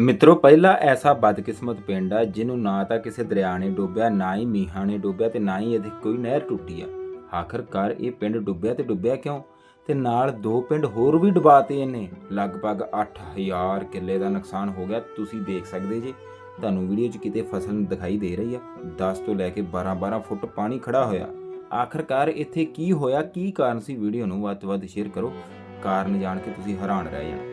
ਮਿੱਤਰੋ, ਪਹਿਲਾ ਐਸਾ ਬਦਕਿਸਮਤ ਪਿੰਡ ਆ, ਜਿਹਨੂੰ ਨਾ ਤਾਂ ਕਿਸੇ ਦਰਿਆ ਨੇ ਡੁੱਬਿਆ, ਨਾ ਹੀ ਮੀਂਹਾਂ ਨੇ ਡੁੱਬਿਆ ਤੇ ਨਾ ਹੀ ਇਹਦੀ ਕੋਈ ਨਹਿਰ ਟੁੱਟੀ ਆ। ਆਖਰਕਾਰ ਇਹ ਪਿੰਡ ਡੁੱਬਿਆ ਤੇ ਡੁੱਬਿਆ ਕਿਉਂ? ਤੇ ਨਾਲ ਦੋ ਪਿੰਡ ਹੋਰ ਵੀ ਡੁਬਾਤੇ ਇਹਨੇ। ਲਗਭਗ 8000 ਕਿੱਲੇ ਦਾ ਨੁਕਸਾਨ ਹੋ ਗਿਆ, ਤੁਸੀਂ ਦੇਖ ਸਕਦੇ ਜੀ। ਤੁਹਾਨੂੰ ਵੀਡੀਓ 'ਚ ਕਿਤੇ ਫਸਲ ਦਿਖਾਈ ਦੇ ਰਹੀ ਆ। 10 ਤੋਂ ਲੈ ਕੇ 12 12 ਫੁੱਟ ਪਾਣੀ ਖੜਾ ਹੋਇਆ। ਆਖਰਕਾਰ ਇੱਥੇ ਕੀ ਹੋਇਆ, ਕੀ ਕਾਰਨ ਸੀ? ਵੀਡੀਓ ਨੂੰ ਵੱਧ ਤੋਂ ਵੱਧ ਸ਼ੇਅਰ ਕਰੋ। ਕਾਰਨ ਜਾਣ ਕੇ ਤੁਸੀਂ ਹੈਰਾਨ ਰਹਿ ਜਾਣਾ।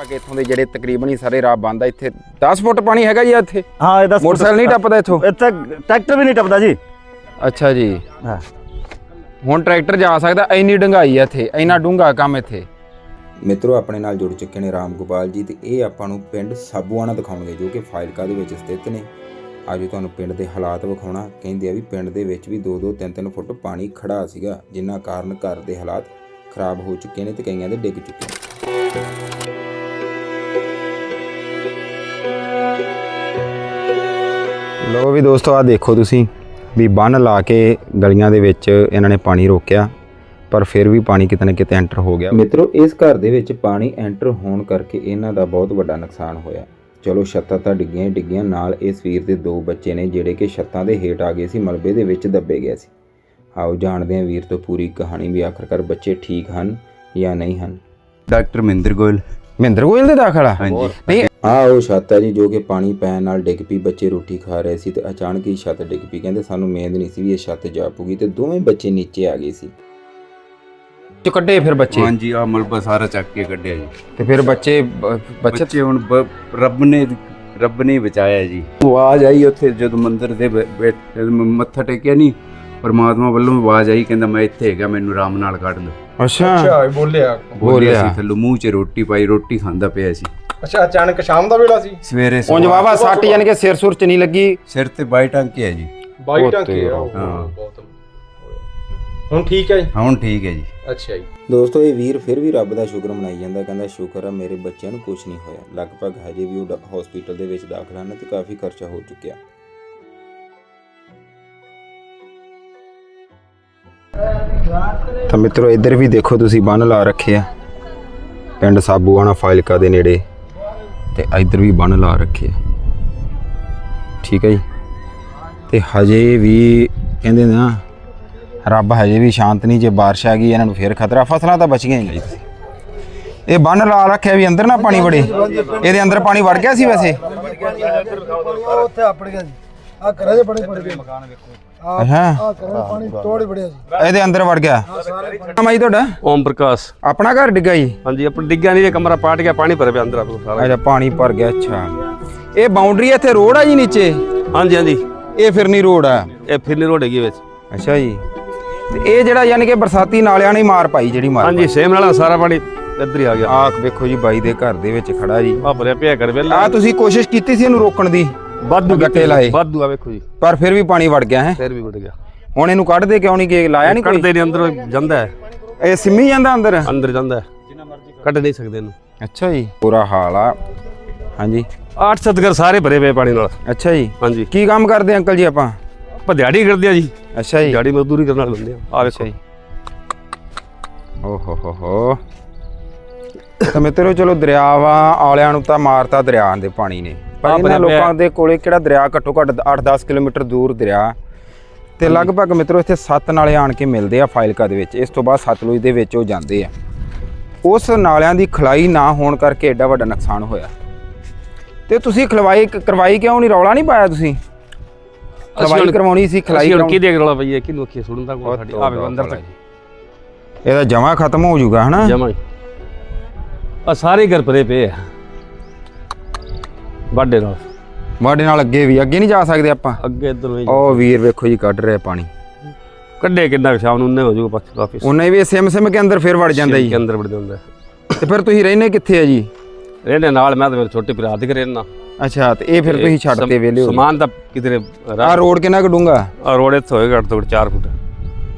ਬਾਕੀ ਇੱਥੋਂ ਦੇ ਜਿਹੜੇ ਤਕਰੀਬਨ ਹੀ ਸਾਰੇ ਰਾਹ ਬੰਦ ਆ ਇੱਥੇ 10 ਫੁੱਟ ਪਾਣੀ ਹੈਗਾ ਜੀ ਇੱਥੇ? ਹਾਂ ਇਹਦਾ ਮੋਟਰਸਾਈਕਲ ਨਹੀਂ ਟੱਪਦਾ ਇੱਥੋਂ? ਇੱਥੇ ਟਰੈਕਟਰ ਵੀ ਨਹੀਂ ਟੱਪਦਾ ਜੀ। ਅੱਛਾ ਜੀ। ਹਾਂ। ਹੁਣ ਟਰੈਕਟਰ ਜਾ ਸਕਦਾ ਇੰਨੀ ਡੰਗਾਈ ਆ ਇੱਥੇ ਇੰਨਾ ਡੂੰਘਾ ਕੰਮ ਇੱਥੇ। ਮਿੱਤਰੋ ਆਪਣੇ ਨਾਲ ਜੁੜ ਚੁੱਕੇ ਨੇ ਰਾਮ ਗੋਪਾਲ ਜੀ ਤੇ ਇਹ ਆਪਾਂ ਨੂੰ ਪਿੰਡ ਸਾਬੂਆਣਾ ਦਿਖਾਉਣਗੇ ਜੋ ਕਿ ਫਾਇਲਕਾ ਦੇ ਵਿੱਚ ਸਥਿਤ ਨੇ। ਅੱਜ ਤੁਹਾਨੂੰ ਪਿੰਡ ਦੇ ਹਾਲਾਤ ਵਿਖਾਉਣਾ। ਕਹਿੰਦੇ ਆ ਵੀ ਪਿੰਡ ਦੇ ਵਿੱਚ ਵੀ 2-2 3-3 ਫੁੱਟ ਪਾਣੀ ਖੜਾ ਸੀਗਾ ਜਿੰਨਾ ਕਾਰਨ ਘਰ ਦੇ ਹਾਲਾਤ ਖਰਾਬ ਹੋ ਚੁੱਕੇ ਨੇ ਤੇ ਕਈਆਂ ਦੇ ਡਿੱਗ ਚੁੱਕੇ ਨੇ। ਲੋ ਵੀ ਦੋਸਤੋ ਆ ਦੇਖੋ ਤੁਸੀਂ ਵੀ ਬੰਨ ਲਾ ਕੇ ਗਲੀਆਂ ਦੇ ਵਿੱਚ ਇਹਨਾਂ ਨੇ ਪਾਣੀ ਰੋਕਿਆ ਪਰ ਫਿਰ ਵੀ ਪਾਣੀ ਕਿਤੇ ਨਾ ਕਿਤੇ ਐਂਟਰ ਹੋ ਗਿਆ। ਮਿੱਤਰੋ ਇਸ ਘਰ ਦੇ ਵਿੱਚ ਪਾਣੀ ਐਂਟਰ ਹੋਣ ਕਰਕੇ ਇਹਨਾਂ ਦਾ ਬਹੁਤ ਵੱਡਾ ਨੁਕਸਾਨ ਹੋਇਆ। ਚਲੋ ਛੱਤਾਂ ਤਾਂ ਡਿੱਗੀਆਂ ਹੀ ਡਿੱਗੀਆਂ ਨਾਲ ਇਸ ਵੀਰ ਦੇ ਦੋ ਬੱਚੇ ਨੇ ਜਿਹੜੇ ਕਿ ਛੱਤਾਂ ਦੇ ਹੇਠ ਆ ਗਏ ਸੀ ਮਲਬੇ ਦੇ ਵਿੱਚ ਦੱਬੇ ਗਏ ਸੀ। ਆਓ ਜਾਣਦੇ ਹਾਂ ਵੀਰ ਤੋਂ ਪੂਰੀ ਕਹਾਣੀ ਵੀ ਆਖਰਕਾਰ ਬੱਚੇ ਠੀਕ ਹਨ ਜਾਂ ਨਹੀਂ ਹਨ। ਡਾਕਟਰ ਮਹਿੰਦਰ ਗੋਇਲ ਮਹਿੰਦਰ ਗੋਇਲ ਦੇ ਦਾਖਲਾ ਹਾਂਜੀ। ਨਹੀਂ ਆ ਉਹ ਛੱਤ ਹੈ ਜੀ ਜੋ ਕਿ ਪਾਣੀ ਪੈਣ ਨਾਲ ਡਿੱਗ ਪਈ ਬੱਚੇ ਰੋਟੀ ਖਾ ਰਹੇ ਸੀ ਤੇ ਅਚਾਨਕ ਹੀ ਛੱਤ ਡਿੱਗ ਪਈ। ਕਹਿੰਦੇ ਸਾਨੂੰ ਉਮੀਦ ਨਹੀਂ ਸੀ ਵੀ ਇਹ ਛੱਤ ਜਾ ਪੂਗੀ ਤੇ ਦੋਵੇਂ ਬੱਚੇ ਨੀਚੇ ਆ ਗਏ ਸੀ। ਚ ਕੱਢੇ ਫਿਰ ਬੱਚੇ। ਹਾਂਜੀ ਆ ਮਲਬਾ ਸਾਰਾ ਚੱਕ ਕੇ ਕੱਢਿਆ ਜੀ। ਤੇ ਫਿਰ ਬੱਚੇ ਬੱਚੇ ਬੱਚੇ ਹੁਣ ਬ- ਰੱਬ ਨੇ ਰੱਬ ਨੇ ਬਚਾਇਆ ਜੀ। ਆਵਾਜ਼ ਆਈ ਉੱਥੇ ਜਦੋਂ ਮੰਦਿਰ ਦੇ ਬ- ਬੈਠ- ਜਦੋਂ ਮੈਂ ਮੱਥਾ ਟੇਕਿਆ ਨਹੀਂ ਪਰਮਾਤਮਾ ਵੱਲੋਂ ਆਵਾਜ਼ ਆਈ ਕਹਿੰਦਾ ਮੈਂ ਇੱਥੇ ਹੈਗਾ ਮੈਨੂੰ ਆਰਾਮ ਨਾਲ ਕੱਢ ਲਓ ਅੱਛਾ। ਬੋਲਿਆ। ਬੋਲਿਆ। ਸੀ ਥੱਲੋਂ ਮੂੰਹ 'ਚ ਰੋਟੀ ਪਾਈ ਰੋਟੀ ਖਾਂਦਾ ਪਿਆ ਸੀ। ਅੱਛਾ ਅਚਾਨਕ ਸ਼ਾਮ ਦਾ ਵੇਲਾ ਸੀ? ਸਵੇਰੇ ਉਂਝ ਵਾਵਾ ਸੱਟ ਯਾਨੀ ਕਿ ਸਿਰ ਸੁਰ ਚ ਨਹੀਂ ਲੱਗੀ। ਸਿਰ ਤੇ ਬਾਈ ਟਾਂਕੇ ਹੈ ਜੀ। ਬਾਈ ਉਹ ਟਾਂਕੇ ਤੇਰਾ। ਆ ਉਹ ਹਾਂ। ਬਹੁਤ। ਹੁਣ ਠੀਕ ਹੈ ਜੀ? ਹੁਣ ਠੀਕ ਹੈ ਜੀ। ਅੱਛਾ ਜੀ। ਦੋਸਤੋ ਇਹ ਵੀਰ ਫਿਰ ਵੀ ਰੱਬ ਦਾ ਸ਼ੁਕਰ ਮਨਾਈ ਜਾਂਦਾ। ਕਹਿੰਦਾ ਸ਼ੁਕਰ ਆ ਮੇਰੇ ਬੱਚਿਆਂ ਨੂੰ ਕੁਝ ਨਹੀਂ ਹੋਇਆ। ਲਗਭਗ ਹਜੇ ਵੀ ਉਹ ਹਸਪੀਟਲ ਦੇ ਵਿੱਚ ਦਾਖਲ ਹਨ ਤੇ ਕਾਫੀ ਖਰਚਾ ਹੋ ਚੁੱਕਿਆ। ਤਾਂ ਮਿੱਤਰੋ, ਇੱਧਰ ਵੀ ਦੇਖੋ ਤੁਸੀਂ ਬੰਨ ਲਾ ਰੱਖੇ ਪਿੰਡ ਸਾਬੂਆਣਾ ਫਾਇਲਕਾ ਦੇ ਨੇੜੇ ਤੇ ਇੱਧਰ ਵੀ ਬੰਨ ਲਾ ਰੱਖੇ ਠੀਕ ਹੈ ਜੀ। ਤੇ ਹਜੇ ਵੀ ਕਹਿੰਦੇ ਨਾ ਰੱਬ ਹਜੇ ਵੀ ਸ਼ਾਂਤ ਨਹੀਂ, ਜੇ ਬਾਰਿਸ਼ ਆ ਗਈ, ਇਹਨਾਂ ਨੂੰ ਫੇਰ ਖਤਰਾ, ਫਸਲਾਂ ਤਾਂ ਬਚੀਆਂ ਹੀ ਨਹੀਂ ਇਹ ਬੰਨ ਲਾ ਰੱਖਿਆ ਵੀ ਅੰਦਰ ਨਾ ਪਾਣੀ ਵੜੇ। ਇਹਦੇ ਅੰਦਰ ਪਾਣੀ ਵੜ ਗਿਆ ਸੀ ਵੈਸੇ? ਉੱਥੇ ਆਪੜ ਗਿਆ ਜੀ। ਆ ਘਰਾਂ ਦੇ ਬੜੇ ਬੜੇ ਮਕਾਨ ਵੇਖੋ ਦੇ ਪਾਣੀ ਤੋੜ ਵੜਿਆ ਜੀ। ਇਹਦੇ ਅੰਦਰ ਵੜ ਗਿਆ। ਮਾਈ ਤੁਹਾਡਾ? ਓਮ ਪ੍ਰਕਾਸ਼। ਆਪਣਾ ਘਰ ਡਿੱਗਾ ਜੀ? ਹਾਂਜੀ ਆਪਣਾ ਡਿੱਗਿਆ ਨਹੀਂ ਇਹ ਕਮਰਾ ਪਾਟ ਗਿਆ ਪਾਣੀ ਭਰ ਪਿਆ ਅੰਦਰ ਆਪਣਾ ਸਾਰਾ। ਅੱਛਾ ਪਾਣੀ ਭਰ ਗਿਆ ਅੱਛਾ। ਇਹ ਬਾਉਂਡਰੀ ਇੱਥੇ ਰੋਡ ਆ ਜੀ ਨੀਚੇ? ਹਾਂਜੀ ਹਾਂਜੀ। ਇਹ ਫਿਰਨੀ ਰੋਡ ਆ? ਇਹ ਫਿਰਨੀ ਰੋਡ ਹੈਗੀ ਵਿੱਚ। ਅੱਛਾ ਜੀ। ਤੇ ਇਹ ਜਿਹੜਾ ਯਾਨੀ ਕਿ ਬਰਸਾਤੀ ਨਾਲਿਆਂ ਨੇ ਮਾਰ ਪਾਈ ਜਿਹੜੀ ਮਾਰ ਹਾਂਜੀ ਸੇਮ ਨਾਲਾ ਸਾਰਾ ਪਾਣੀ ਇੱਧਰ ਹੀ ਆ ਗਿਆ। ਆਖ ਵੇਖੋ ਜੀ ਬਾਈ ਦੇ ਘਰ ਦੇ ਵਿੱਚ ਖੜਾ ਜੀ। ਆ ਭਰਿਆ ਪਿਆ ਕਰ ਵੇਲਾ ਆ ਤੁਸੀਂ ਕੋਸ਼ਿਸ਼ ਕੀਤੀ ਸੀ ਇਹਨੂੰ ਰੋਕਣ ਦੀ? ਵਾਧੂ ਗੱਟੇ ਲਾਏ। ਵਾਧੂ ਆ ਵੇਖੋ ਜੀ। ਪਰ ਫਿਰ ਵੀ ਪਾਣੀ ਵੜ ਗਿਆ ਹੈ। ਫੇਰ ਵੀ ਗੁੱਟ ਗਿਆ। ਹੁਣ ਇਹਨੂੰ ਕੱਢਦੇ ਕਿਉਂ ਨਹੀਂ? ਕਿ ਲਾਇਆ ਨਹੀਂ ਕੋਈ? ਕੱਢਦੇ ਨਹੀਂ ਅੰਦਰ ਜਾਂਦਾ ਹੈ। ਇਹ ਸਿੰਮੀ ਜਾਂਦਾ ਅੰਦਰ? ਅੰਦਰ ਜਾਂਦਾ ਹੈ। ਕੱਢ ਨਹੀਂ ਸਕਦੇ ਇਹਨੂੰ। ਅੱਛਾ ਜੀ। ਬੁਰਾ ਹਾਲ ਆ। ਹਾਂਜੀ। ਆਠ ਸਤਗਰ ਸਾਰੇ ਭਰੇ ਪਏ ਪਾਣੀ ਨਾਲ। ਅੱਛਾ ਜੀ। ਹਾਂਜੀ। ਕੀ ਕੰਮ ਕਰਦੇ ਅੰਕਲ ਜੀ ਆਪਾਂ? ਆਪਾਂ ਦਿਹਾੜੀ ਕਰਦੇ ਆ ਜੀ। ਅੱਛਾ ਜੀ। ਦਿਹਾੜੀ ਮਜ਼ਦੂਰੀ ਕਰਨ ਵਾਲੇ ਬੰਦੇ ਆ। ਆ ਅੱਛਾ ਵੇਖੋ ਜੀ। ਓ ਹੋ ਹੋ। ਹੋ ਤਾਂ ਮਿੱਤਰੋ ਚਲੋ ਦਰਿਆਵਾਂ ਆਲਿਆਂ ਨੂੰ ਤਾਂ ਮਾਰਤਾ ਦਰਿਆ ਦੇ ਪਾਣੀ ਨੇ। ਪਰ ਇਹਨਾਂ। ਲੋਕਾਂ ਦੇ ਕੋਲੇ ਕਿਹੜਾ ਦਰਿਆ ਘੱਟੋ ਘੱਟ 8-10 ਕਿਲੋਮੀਟਰ ਦੂਰ ਦਰਿਆ। ਤੇ ਲਗਭਗ ਮਿੱਤਰੋ ਇੱਥੇ ਸੱਤ ਨਾਲੇ ਆਣ ਕੇ ਮਿਲਦੇ ਆ ਫਾਈਲਕਾ ਦੇ ਵਿੱਚ। ਇਸ ਤੋਂ ਬਾਅਦ ਸਤਲੁਜ ਦੇ ਵਿੱਚ ਉਹ ਜਾਂਦੇ ਆ। ਉਸ ਨਾਲਿਆਂ ਦੀ ਖਲਾਈ ਨਾ ਹੋਣ ਕਰਕੇ ਐਡਾ ਵੱਡਾ ਨੁਕਸਾਨ ਹੋਇਆ। ਤੇ ਤੁਸੀਂ ਖਲਵਾਈ ਕਰਵਾਈ ਕਿਉਂ ਨਹੀਂ? ਰੌਲਾ ਨਹੀਂ ਪਾਇਆ ਤੁਸੀਂ? ਖਲਵਾਈ ਕਰਵਾਉਣੀ ਸੀ ਖਲਾਈ ਹੁਣ ਕੀ ਦੇਖ ਰੋਲਾ ਪਈਏ? ਕਿਹਨੂੰ ਅੱਖੀ ਸੁਣਨ ਦਾ ਕੋਈ ਸਾਡੀ? ਆਵੇ ਅੰਦਰ ਤੱਕ। ਇਹਦਾ ਜਮਾ ਖਤਮ ਹੋ ਜਾਊਗਾ ਹਨਾ? ਜਮਾ ਆ ਸਾਰੇ ਘਰ ਭਰੇ ਪਏ ਆ। ਵਾਢੇ ਨਾਲ। ਮਾਡੇ ਨਾਲ ਅੱਗੇ ਵੀ ਅੱਗੇ ਨਹੀਂ ਜਾ ਸਕਦੇ ਆਪਾਂ? ਅੱਗੇ ਇੱਧਰ ਹੀ ਉਹ ਵੀਰ ਵੇਖੋ ਜੀ ਕੱਢ ਰਿਹਾ ਪਾਣੀ। ਕੱਢੇ ਕਿੰਨਾ ਸ਼ਾਮ ਨੂੰ ਉਹਨੇ ਹੋ ਜਾਊਗਾ ਪਾਸ ਵਾਪਸ ਉਹਨੇ ਵੀ ਸਿਮ ਸਿਮ ਕੇ ਅੰਦਰ ਫੇਰ ਵੜ ਜਾਂਦਾ ਕੇ ਜੀ ਅੰਦਰ ਵੜ ਜਾਂਦਾ। ਤੇ ਫਿਰ ਤੁਸੀਂ ਰਹਿੰਦੇ ਕਿੱਥੇ ਆ ਜੀ? ਰਹਿਣੇ ਨਾਲ ਮੈਂ ਤਾਂ ਮੇਰੇ ਛੋਟੇ ਭਰਾ ਦੇ ਘਰੇ ਰਹਿਣਾ ਅੱਛਾ ਤੇ ਇਹ ਫਿਰ ਤੁਸੀਂ ਛੱਡਤੇ ਵੇਲੇ ਹੋ ਸਮਾਨ ਤਾਂ ਕਿਧਰੇ ਆ ਰੋਡ ਕਿੰਨਾ ਕੁ ਡੂੰਗਾ ਆ ਰੋਡ ਇੱਥੇ ਹੋਏਗਾ ਘੱਟ ਤੋਂ ਘੱਟ 4 ਫੁੱਟ।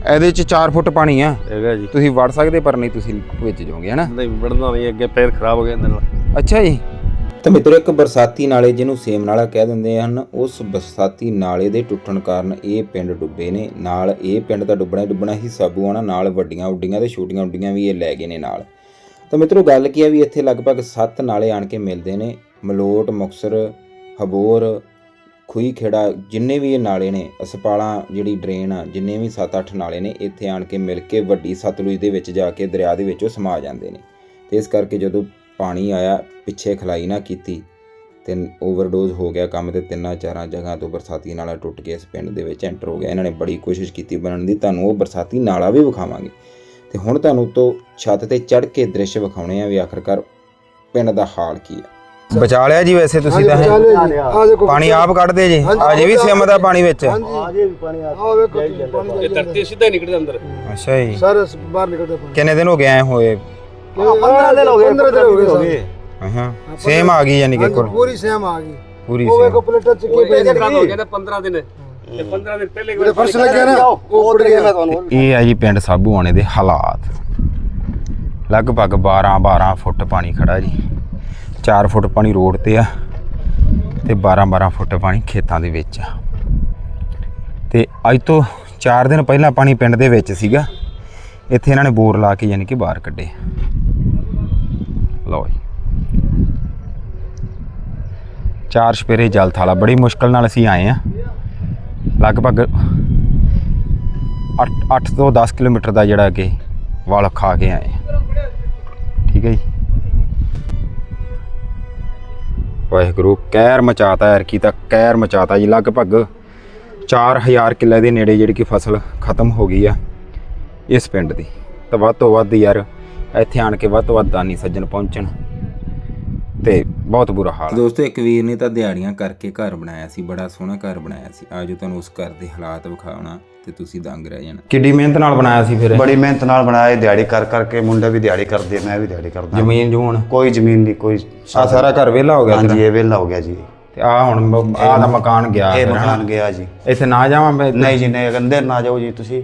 ਇਹਦੇ ਚ 4 ਫੁੱਟ ਪਾਣੀ ਆ। ਹੈਗਾ ਜੀ। ਤੁਸੀਂ ਵੜ ਸਕਦੇ ਪਰ ਨਹੀਂ ਤੁਸੀਂ ਵਿੱਚ ਜਾਓਗੇ ਹਨਾ? ਨਹੀਂ ਵੜਨਾ ਨਹੀਂ ਅੱਗੇ ਪੈਰ ਖਰਾਬ ਹੋ ਗਏ ਇਹਦੇ ਨਾਲ। ਅੱਛਾ ਜੀ। ਤਾਂ ਮਿੱਤਰੋ ਇੱਕ ਬਰਸਾਤੀ ਨਾਲੇ ਜਿਹਨੂੰ ਸੇਮ ਨਾਲਾ ਕਹਿ ਦਿੰਦੇ ਹਨ, ਉਸ ਬਰਸਾਤੀ ਨਾਲੇ ਦੇ ਟੁੱਟਣ ਕਾਰਨ ਇਹ ਪਿੰਡ ਡੁੱਬੇ ਨੇ। ਨਾਲ ਇਹ ਪਿੰਡ ਤਾਂ ਡੁੱਬਣਾ ਹੀ ਡੁੱਬਣਾ ਹੀ ਸਾਬੂਆਣਾ ਨਾਲ ਵੱਡੀਆਂ ਉੱਡੀਆਂ ਤੇ ਛੋਟੀਆਂ ਉੱਡੀਆਂ ਵੀ ਇਹ ਲੈ ਗਏ ਨੇ ਨਾਲ। ਤਾਂ ਮਿੱਤਰੋ ਗੱਲ ਕੀ ਹੈ ਵੀ ਇੱਥੇ ਲਗਭਗ 7 ਨਾਲੇ ਆਣ ਕੇ ਮਿਲਦੇ ਨੇ, ਮਲੋਟ, ਮੁਕਸਰ, ਹਬੋਰ ਖੂਹੀ ਖੇੜਾ ਜਿੰਨੇ ਵੀ ਇਹ ਨਾਲੇ ਨੇ, ਅਸਪਾਲਾਂ ਜਿਹੜੀ ਡਰੇਨ ਆ, ਜਿੰਨੇ ਵੀ 7-8 ਨਾਲੇ ਨੇ, ਇੱਥੇ ਆਣ ਕੇ ਮਿਲ ਕੇ ਵੱਡੀ ਸਤਲੁਜ ਦੇ ਵਿੱਚ ਜਾ ਕੇ ਦਰਿਆ ਦੇ ਵਿੱਚ ਉਹ ਸਮਾ ਜਾਂਦੇ ਨੇ। ਤੇ ਇਸ ਕਰਕੇ ਜਦੋਂ ਪਾਣੀ ਆਇਆ ਪਿੱਛੇ ਖਲਾਈ ਨਾ ਕੀਤੀ। ਤੇ ਓਵਰਡੋਜ਼ ਹੋ ਗਿਆ ਕੰਮ ਤੇ ਤਿੰਨਾਂ ਚਾਰਾਂ ਜਗ੍ਹਾ ਤੋਂ ਬਰਸਾਤੀ ਨਾਲਾ ਟੁੱਟ ਕੇ ਇਸ ਪਿੰਡ ਦੇ ਵਿੱਚ ਐਂਟਰ ਹੋ ਗਿਆ। ਇਹਨਾਂ ਨੇ ਬੜੀ ਕੋਸ਼ਿਸ਼ ਕੀਤੀ ਬਣਨ ਦੀ ਤੁਹਾਨੂੰ ਉਹ ਬਰਸਾਤੀ ਨਾਲਾ ਵੀ ਵਿਖਾਵਾਂਗੇ। ਤੇ ਹੁਣ ਤੁਹਾਨੂੰ ਤੋਂ ਛੱਤ ਤੇ ਚੜ੍ਹ ਕੇ ਦ੍ਰਿਸ਼ ਵਿਖਾਉਣੇ ਆ ਵੀ ਆਖਰਕਾਰ ਪਿੰਡ ਦਾ ਹਾਲ ਕੀ ਆ। ਬਚਾ ਲਿਆ ਜੀ ਵੈਸੇ ਤੁਸੀਂ ਤਾਂ ਆ ਪਾਣੀ ਆਪ ਕੱਢਦੇ ਜੀ। ਅਜੇ ਵੀ ਸਿਮ ਦਾ ਪਾਣੀ ਵਿੱਚ। ਹਾਂਜੀ। ਆ ਵੇਖੋ ਤੁਸੀਂ ਪਾਣੀ ਇਹ ਧਰਤੀ ਸਿੱਧਾ ਨਿਕਲਦਾ ਅੰਦਰ। ਅੱਛਾ ਜੀ। ਸਾਰੇ ਬਾਹਰ ਨਿਕਲਦਾ ਪਾਣੀ। ਕਿੰਨੇ ਦਿਨ ਹੋ ਗਏ ਆਏ ਹੋਏ? 15 ਦਿਨ ਹੋ ਗਏ 15 ਦਿਨ ਹੋ ਗਏ ਹਾਂ ਸੇਮ ਆ ਗਈ ਯਾਨੀ ਕਿ ਹਾਂਜੀ, ਕੋਲ। ਪੂਰੀ ਸੇਮ ਆ ਗਈ। ਪੂਰੀ ਉਹ ਸੇਮ। ਵੇਖੋ ਪਲੇਟਾਂ ਚ ਕੀ ਪਈ ਨੇ ਹੋ ਗਿਆ ਨਾ 15 ਦਿਨ। ਤੇ 15 ਦਿਨ ਪਹਿਲੇ ਜਿਹੜੇ ਫਰਸ਼ ਲੱਗਿਆ ਨਾ ਉਹ ਉੱਡ ਗਿਆ ਮੈਂ ਤੁਹਾਨੂੰ ਇਹ ਹੈ ਜੀ ਪਿੰਡ ਸਾਬੂਆਣੇ ਦੇ ਹਾਲਾਤ। ਲਗਭਗ 12 12 ਫੁੱਟ ਪਾਣੀ ਖੜਾ ਜੀ। 4 ਫੁੱਟ ਪਾਣੀ ਰੋਡ ਤੇ ਆ ਤੇ 12 12 ਫੁੱਟ ਪਾਣੀ ਖੇਤਾਂ ਦੇ ਵਿੱਚ ਆ। ਤੇ ਅੱਜ ਤੋਂ 4 ਦਿਨ ਪਹਿਲਾਂ ਪਾਣੀ ਪਿੰਡ ਦੇ ਵਿੱਚ ਸੀਗਾ। ਇੱਥੇ ਇਹਨਾਂ ਨੇ ਬੋਰ ਲਾ ਕੇ ਯਾਨੀ ਕਿ ਬਾਹਰ ਕੱਢੇ। ਲਓ ਜੀ। ਚਾਰ ਸਪੇਰੇ ਜਲ ਥਾਲਾ, ਬੜੀ ਮੁਸ਼ਕਲ ਨਾਲ ਅਸੀਂ ਆਏ ਆ ਲਗਭਗ 8 8 ਤੋਂ 10 ਕਿਲੋਮੀਟਰ ਦਾ ਜਿਹੜਾ ਕਿ ਵਲ ਖਾ ਕੇ ਆਏ ਠੀਕ ਹੈ ਜੀ। ਵਾਹਿਗੁਰੂ, ਕਹਿਰ ਮਚਾਤਾ ਐਰਕੀ ਤਾਂ ਕਹਿਰ ਮਚਾਤਾ ਜੀ। ਲਗਭਗ 4000 ਕਿੱਲੇ ਦੇ ਨੇੜੇ ਜਿਹੜੀ ਕਿ ਫਸਲ ਖਤਮ ਹੋ ਗਈ ਆ ਇਸ ਪਿੰਡ ਦੀ। ਤਾਂ ਵੱਧ ਤੋਂ ਵੱਧ ਯਾਰ ਇੱਥੇ ਆਣ ਕੇ ਵੱਧ ਤੋਂ ਵੱਧ ਦਾਨੀ ਸੱਜਣ ਪਹੁੰਚਣ। ਤੇ ਬਹੁਤ ਬੁਰਾ ਹਾਲ ਦੋਸਤੋ ਇੱਕ ਵੀਰ ਨੇ ਤਾਂ ਦਿਹਾੜੀਆਂ ਕਰਕੇ ਘਰ ਬਣਾਇਆ ਸੀ ਬੜਾ ਸੋਹਣਾ ਘਰ ਬਣਾਇਆ ਸੀ। ਆਜੋ ਤੁਹਾਨੂੰ ਉਸ ਘਰ ਦੇ ਹਾਲਾਤ ਵਿਖਾਉਣਾ ਤੇ ਤੁਸੀਂ ਦੰਗ ਰਹਿ ਜਾਣਾ। ਕਿੱਡੀ ਮਿਹਨਤ ਨਾਲ ਬਣਾਇਆ ਸੀ ਫਿਰ ਬੜੀ ਮਿਹਨਤ ਨਾਲ ਬਣਾਇਆ ਦਿਹਾੜੀ ਕਰ ਕਰਕੇ ਮੁੰਡੇ ਵੀ ਦਿਹਾੜੀ ਕਰਦੇ ਮੈਂ ਵੀ ਦਿਹਾੜੀ ਕਰਦਾ। ਜ਼ਮੀਨ ਜੂਣ ਕੋਈ ਜ਼ਮੀਨ ਨਹੀਂ ਕੋਈ ਆ ਸਾਰਾ ਘਰ ਵਿਹਲਾ ਹੋ ਗਿਆ ਹਾਂਜੀ ਇਹ ਵਿਹਲਾ ਹੋ ਗਿਆ ਜੀ। ਤੇ ਆ ਹੁਣ ਆ ਦਾ ਮਕਾਨ ਗਿਆ ਇਹ ਮਕਾਨ? ਗਿਆ ਜੀ। ਇੱਥੇ ਨਾ ਜਾਵਾਂ ਮੈਂ? ਨਹੀਂ ਜੀ ਨਹੀਂ ਅੰਦਰ ਨਾ ਜਾਓ ਜੀ ਤੁਸੀਂ।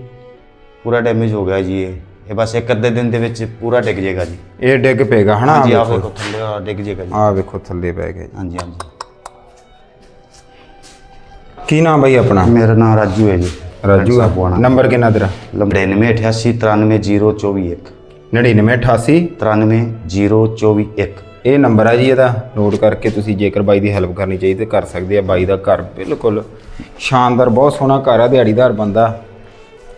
ਪੂਰਾ ਡੈਮੇਜ ਹੋ ਗਿਆ ਜੀ ਇਹ। ਇਹ ਬਸ ਇੱਕ ਅੱਧੇ ਦਿਨ ਦੇ ਵਿੱਚ ਪੂਰਾ ਡਿੱਗ ਜਾਏਗਾ ਜੀ। ਇਹ ਡਿੱਗ ਪਏਗਾ ਹਨਾ? ਹਾਂਜੀ ਆਹ ਵੇਖੋ ਥੱਲੇ ਆ ਡਿੱਗ ਜਾਏਗਾ ਜੀ। ਆ ਵੇਖੋ ਥੱਲੇ ਪੈ ਗਿਆ ਜੀ। ਹਾਂਜੀ ਹਾਂਜੀ। ਕੀ ਨਾਮ ਬਈ ਆਪਣਾ? ਮੇਰਾ ਨਾਮ ਰਾਜੂ ਹੈ ਜੀ। ਰਾਜੂ ਆ ਨੰਬਰ ਕਿੰਨਾ ਤੇਰਾ? 9988 9988 93021 ਇਹ ਨੰਬਰ ਆ ਜੀ ਇਹਦਾ। ਨੋਟ ਕਰਕੇ ਤੁਸੀਂ ਜੇਕਰ ਬਾਈ ਦੀ ਹੈਲਪ ਕਰਨੀ ਚਾਹੀਦੀ ਤੇ ਕਰ ਸਕਦੇ ਆ। ਬਾਈ ਦਾ ਘਰ ਬਿਲਕੁਲ ਸ਼ਾਨਦਾਰ ਬਹੁਤ ਸੋਹਣਾ ਘਰ ਆ ਦਿਹਾੜੀਦਾਰ ਬੰਦਾ।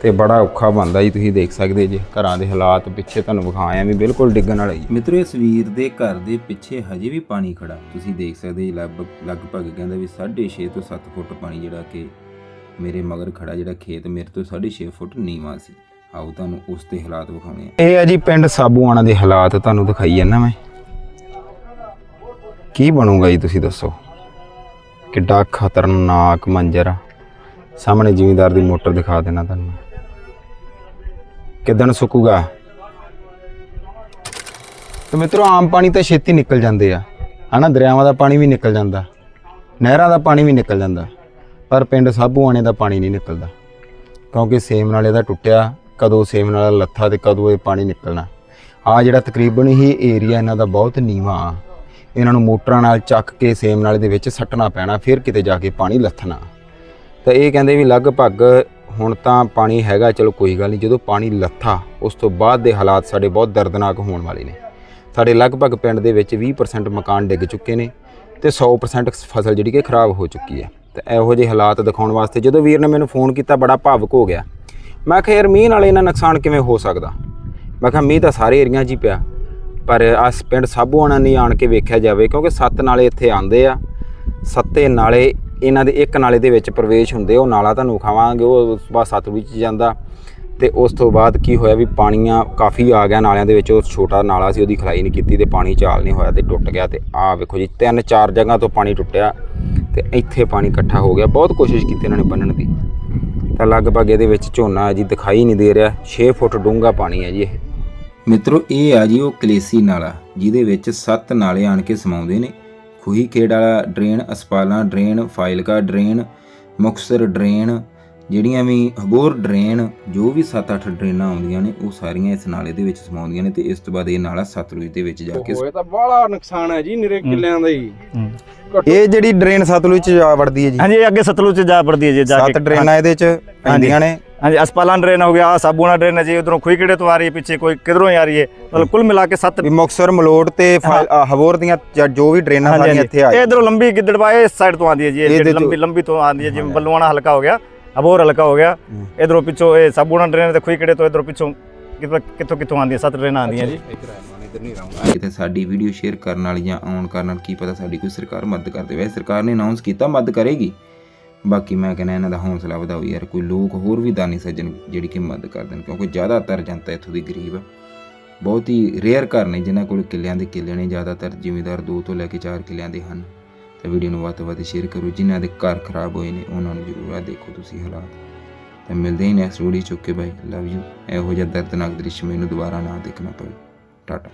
ਤੇ ਬੜਾ ਔਖਾ ਬੰਦਾ ਜੀ ਤੁਸੀਂ ਦੇਖ ਸਕਦੇ ਜੇ ਘਰਾਂ ਦੇ ਹਾਲਾਤ ਪਿੱਛੇ ਤੁਹਾਨੂੰ ਵਿਖਾਇਆ ਵੀ ਬਿਲਕੁਲ ਡਿੱਗਣ ਵਾਲਾ ਜੀ। ਮਿੱਤਰੋ ਇਸ ਵੀਰ ਦੇ ਘਰ ਦੇ ਪਿੱਛੇ ਹਜੇ ਵੀ ਪਾਣੀ ਖੜਾ। ਤੁਸੀਂ ਦੇਖ ਸਕਦੇ ਜੀ ਲਗਭਗ ਲਗਭਗ ਕਹਿੰਦਾ ਵੀ 6.5 ਤੋਂ 7 ਫੁੱਟ ਪਾਣੀ ਜਿਹੜਾ ਕਿ ਮੇਰੇ ਮਗਰ ਖੜਾ ਜਿਹੜਾ ਖੇਤ ਮੇਰੇ ਤੋਂ 6.5 ਫੁੱਟ ਨੀਵਾਂ ਸੀ। ਆਓ ਤੁਹਾਨੂੰ ਉਸ ਦੇ ਹਾਲਾਤ ਵਿਖਾਉਣੇ ਆ ਇਹ ਹੈ ਜੀ ਪਿੰਡ ਸਾਬੂਆਣਾ ਦੇ ਹਾਲਾਤ ਤੁਹਾਨੂੰ ਦਿਖਾਈ ਜਾਂਦਾ ਮੈਂ। ਕੀ ਬਣੂਗਾ ਜੀ ਤੁਸੀਂ ਦੱਸੋ? ਕਿੱਡਾ ਖਤਰਨਾਕ ਮੰਜ਼ਰ ਆ। ਸਾਹਮਣੇ ਜ਼ਿਮੀਂਦਾਰ ਦੀ ਮੋਟਰ ਦਿਖਾ ਦੇਣਾ ਤੁਹਾਨੂੰ ਕਿਦਣ ਸੁੱਕੂਗਾ? ਤੇ ਮਿੱਤਰੋ, ਆਮ ਪਾਣੀ ਤਾਂ ਛੇਤੀ ਨਿਕਲ ਜਾਂਦੇ ਆ। ਹਨਾ, ਦਰਿਆਵਾਂ ਦਾ ਪਾਣੀ ਵੀ ਨਿਕਲ ਜਾਂਦਾ, ਨਹਿਰਾਂ ਦਾ ਪਾਣੀ ਵੀ ਨਿਕਲ ਜਾਂਦਾ, ਪਰ ਪਿੰਡ ਸਾਬੂਆਣੇ ਦਾ ਪਾਣੀ ਨਹੀਂ ਨਿਕਲਦਾ, ਕਿਉਂਕਿ ਸੇਮ ਨਾਲੇ ਦਾ ਟੁੱਟਿਆ, ਕਦੋਂ ਸੇਮ ਨਾਲਾ ਲੱਥਾ ਤੇ ਕਦੋਂ ਇਹ ਪਾਣੀ ਨਿਕਲਣਾ। ਆ ਜਿਹੜਾ ਤਕਰੀਬਨ ਹੀ ਏਰੀਆ ਇਹਨਾਂ ਦਾ ਬਹੁਤ ਨੀਵਾਂ ਆ। ਇਹਨਾਂ ਨੂੰ ਮੋਟਰਾਂ ਨਾਲ ਚੱਕ ਕੇ ਸੇਮ ਨਾਲੇ ਦੇ ਵਿੱਚ ਸੱਟਣਾ ਪੈਣਾ, ਫਿਰ ਕਿਤੇ ਜਾ ਕੇ ਪਾਣੀ ਲੱਥਣਾ। ਤਾਂ ਇਹ ਕਹਿੰਦੇ ਵੀ ਲਗਭਗ ਹੁਣ ਤਾਂ ਪਾਣੀ ਹੈਗਾ, ਚਲੋ ਕੋਈ ਗੱਲ ਨਹੀਂ। ਜਦੋਂ ਪਾਣੀ ਲੱਥਾ, ਉਸ ਤੋਂ ਬਾਅਦ ਦੇ ਹਾਲਾਤ ਸਾਡੇ ਬਹੁਤ ਦਰਦਨਾਕ ਹੋਣ ਵਾਲੇ ਨੇ। ਸਾਡੇ ਲਗਭਗ ਪਿੰਡ ਦੇ ਵਿੱਚ 20% ਮਕਾਨ ਡਿੱਗ ਚੁੱਕੇ ਨੇ ਤੇ 100% ਫਸਲ ਜਿਹੜੀ ਕਿ ਖਰਾਬ ਹੋ ਚੁੱਕੀ ਹੈ। ਤੇ ਇਹੋ ਜਿਹੇ ਹਾਲਾਤ ਦਿਖਾਉਣ ਵਾਸਤੇ ਜਦੋਂ ਵੀਰ ਨੇ ਮੈਨੂੰ ਫੋਨ ਕੀਤਾ, ਬੜਾ ਭਾਵੁਕ ਹੋ ਗਿਆ। ਮੈਂ ਕਿਹਾ, ਯਾਰ, ਮੀਂਹ ਨਾਲ ਇਹਨਾਂ ਨੁਕਸਾਨ ਕਿਵੇਂ ਹੋ ਸਕਦਾ? ਮੈਂ ਕਿਹਾ, ਮੀਂਹ ਤਾਂ ਸਾਰੇ ਏਰੀਆਂ 'ਚ ਹੀ ਪਿਆ। ਪਰ ਆਸ ਪਿੰਡ ਸਾਬੂਆਣਾ ਨਹੀਂ ਆਣ ਕੇ ਵੇਖਿਆ ਜਾਵੇ, ਕਿਉਂਕਿ ਸੱਤ ਨਾਲੇ ਇੱਥੇ ਆਉਂਦੇ ਆ। ਸੱਤੇ ਨਾਲੇ ਇਹਨਾਂ ਦੇ ਇੱਕ ਨਾਲੇ ਦੇ ਵਿੱਚ ਪ੍ਰਵੇਸ਼ ਹੁੰਦੇ, ਉਹ ਨਾਲਾ ਤੁਹਾਨੂੰ ਖਾਵਾਂਗੇ ਉਹ ਉਸ ਤੋਂ ਬਾਅਦ ਸਤਲੁਜ ਚ ਜਾਂਦਾ। ਤੇ ਉਸ ਤੋਂ ਬਾਅਦ ਕੀ ਹੋਇਆ ਵੀ ਪਾਣੀਆਂ ਕਾਫੀ ਆ ਗਿਆ ਨਾਲਿਆਂ ਦੇ ਵਿੱਚ, ਉਹ ਛੋਟਾ ਨਾਲਾ ਸੀ, ਉਹਦੀ ਖਲਾਈ ਨਹੀਂ ਕੀਤੀ ਤੇ ਪਾਣੀ ਚਾਲ ਨਹੀਂ ਹੋਇਆ ਤੇ ਟੁੱਟ ਗਿਆ ਤੇ ਆਹ ਵੇਖੋ ਜੀ, ਤਿੰਨ ਚਾਰ ਜਗ੍ਹਾ ਤੋਂ ਪਾਣੀ ਟੁੱਟਿਆ ਤੇ ਇੱਥੇ ਪਾਣੀ ਇਕੱਠਾ ਹੋ ਗਿਆ। ਬਹੁਤ ਕੋਸ਼ਿਸ਼ ਕੀਤੀ ਇਹਨਾਂ ਨੇ ਬੰਨਣ ਦੀ। ਤਾਂ ਲਗਭਗ ਇਹਦੇ ਵਿੱਚ ਝੋਨਾ ਜੀ ਦਿਖਾਈ ਨਹੀਂ ਦੇ ਰਿਹਾ 6 ਫੁੱਟ ਡੂੰਘਾ ਪਾਣੀ ਹੈ ਜੀ ਇਹ। ਮਿੱਤਰੋ, ਇਹ ਆ ਜੀ ਉਹ ਕਲੇਸੀ ਨਾਲਾ, ਜਿਹਦੇ ਵਿੱਚ ਸੱਤ ਨਾਲੇ ਆਣ ਕੇ ਸਮਾਉਂਦੇ ਨੇ। ਖੂਹੀ ਖੇੜ ਵਾਲਾ drain Aspalan drain Fazilka drain Muktsar drain ਜਿਹੜੀਆਂ ਵੀ ਹਬੋਰ ਡਰੇਨ ਜੋ ਵੀ 7-8 ਡਰੇਨਾਂ ਆਉਂਦੀਆਂ ਨੇ ਉਹ ਸਾਰੀਆਂ ਇਸ ਨਾਲੇ ਦੇ ਵਿੱਚ ਸਮਾਉਂਦੀਆਂ ਨੇ ਤੇ ਇਸ ਤੋਂ ਬਾਅਦ ਇਹ ਨਾਲਾ ਸਤਲੁਜ ਦੇ ਵਿੱਚ ਜਾ ਕੇ ਹੋਏ ਤਾਂ ਬੜਾ ਨੁਕਸਾਨ ਹੈ ਜੀ ਨਿਰੇ ਕਿੱਲਿਆਂ ਦਾ ਹੀ। ਇਹ ਜਿਹੜੀ ਡਰੇਨ ਸਤਲੁਜ ਚ ਜਾ ਵੜਦੀ ਹੈ ਜੀ। ਹਾਂਜੀ ਅੱਗੇ ਸਤਲੁਜ ਚ ਜਾ ਪੜਦੀ ਹੈ ਜੀ ਜਾ ਸੱਤ ਕੇ ਡਰੇਨਾਂ ਇਹਦੇ ਚ ਪੈਂਦੀਆਂ ਨੇ। हाँ जी अस्पताल ड्रेन हो गया साबुना ड्रेन है जी उधरों खुईकड़े तो आ रही है पीछे कोई किधरों ही आ रही है मतलब कुल मिला के सत्त ਵੀ ਮੁਕਸਰ ਮਲੋੜ ਤੇ ਫਾ- ਅ, ਹਵੋਰ ਦੀਆਂ ਜਾਂ ਜੋ ਵੀ ਡਰੇਨਾਂ हाँ जी, ਸਾਰੀਆਂ हाँ ਇੱਥੇ जी ਆ ये इधरों लंबी गिद्दड़वा इस साइड तो आती है जी ये ये जेह्ड़ी तो- लंबी लंबी तो आती है जी बलवाना हल्का हो गया अबोर हल्का हो गया इधरों पिछों ये साबुना ड्रेन ते खुईकड़े तो इधरों पिछों कितों कितों कितों आती है सत्त ड्रेन आती है जी ਕਿਤੇ ਸਾਡੀ ਵੀਡੀਓ ਸ਼ੇਅਰ ਕਰਨ ਵਾਲੀ ਜਾਂ ਆਨ ਕਰਨ ਨਾਲ ਕੀ ਪਤਾ ਸਾਡੀ ਕੋਈ ਸਰਕਾਰ ਮਦਦ ਕਰ ਦੇਵੇ ਸਰਕਾਰ ਨੇ ਅਨਾਉਂਸ ਕੀਤਾ ਮਦਦ ਕਰੇਗੀ ਬਾਕੀ ਮੈਂ ਕਹਿੰਦਾ ਇਹਨਾਂ ਦਾ ਹੌਸਲਾ ਵਧਾਓ ਯਾਰ, ਕੋਈ ਲੋਕ ਹੋਰ ਵੀ ਦਾਨੀ ਸੱਜਣ ਜਿਹੜੀ ਕਿ ਮਦਦ ਕਰ ਦੇਣ, ਕਿਉਂਕਿ ਜ਼ਿਆਦਾਤਰ ਜਨਤਾ ਇੱਥੋਂ ਦੀ ਗਰੀਬ ਹੈ। ਬਹੁਤ ਹੀ ਰੇਅਰ ਘਰ ਨੇ ਜਿਨ੍ਹਾਂ ਕੋਲ ਕਿੱਲਿਆਂ ਦੇ ਕਿੱਲੇ ਨੇ, ਜ਼ਿਆਦਾਤਰ ਜ਼ਿਮੀਦਾਰ 2 ਤੋਂ ਲੈ ਕੇ 4 ਕਿੱਲਿਆਂ ਦੇ ਹਨ। ਤਾਂ ਵੀਡੀਓ ਨੂੰ ਵੱਧ ਤੋਂ ਵੱਧ ਸ਼ੇਅਰ ਕਰੋ, ਜਿਨ੍ਹਾਂ ਦੇ ਘਰ ਖਰਾਬ ਹੋਏ ਨੇ, ਉਹਨਾਂ ਨੂੰ ਜ਼ਰੂਰ ਆ ਦੇਖੋ ਤੁਸੀਂ ਹਾਲਾਤ। ਤਾਂ ਮਿਲਦੇ ਹੀ ਨੈਕਸਟ ਵੀਡੀਓ ਚੁੱਕੇ ਕੇ ਬਾਈ ਲਵ ਯੂ ਇਹੋ ਜਿਹਾ ਦਰਦਨਾਕ ਦ੍ਰਿਸ਼ ਮੈਨੂੰ ਦੁਬਾਰਾ ਨਾ ਦੇਖਣਾ ਪਵੇ। ਟਾਟਾ।